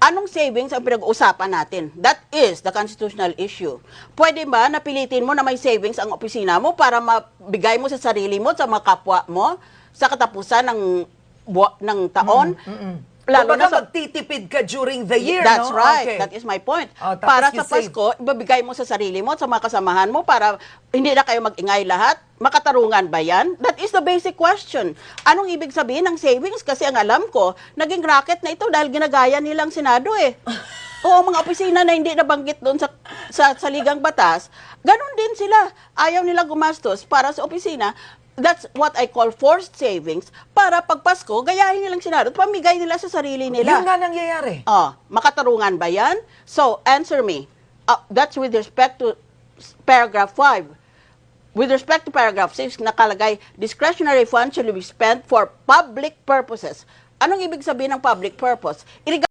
Anong savings ang pinag-uusapan natin? That is the constitutional issue. Pwede ba napilitin mo na may savings ang opisina mo para mabigay mo sa sarili mo, sa mga kapwa mo, sa katapusan ng, ng taon? Lalo Kumbaga na sa magtitipid ka during the year, That's no? right. Okay. That is my point. Oh, para sa save. Pasko, ibabigay mo sa sarili mo at sa mga kasamahan mo para hindi na kayo mag-ingay lahat. Makatarungan ba yan? That is the basic question. Anong ibig sabihin ng savings? Kasi ang alam ko, naging racket na ito dahil ginagaya nilang Senado eh. Oo, mga opisina na hindi nabanggit doon sa, sa, sa ligang batas, ganun din sila. Ayaw nila gumastos para sa opisina. That's what I call forced savings para pag Pasko, gayahin nilang Senado at pamigay nila sa sarili nila. Yun nga nangyayari. Oh, makatarungan ba yan? So, answer me. Uh, that's with respect to paragraph 5. With respect to paragraph 6, nakalagay, discretionary funds shall be spent for public purposes. Anong ibig sabihin ng public purpose? Iriga-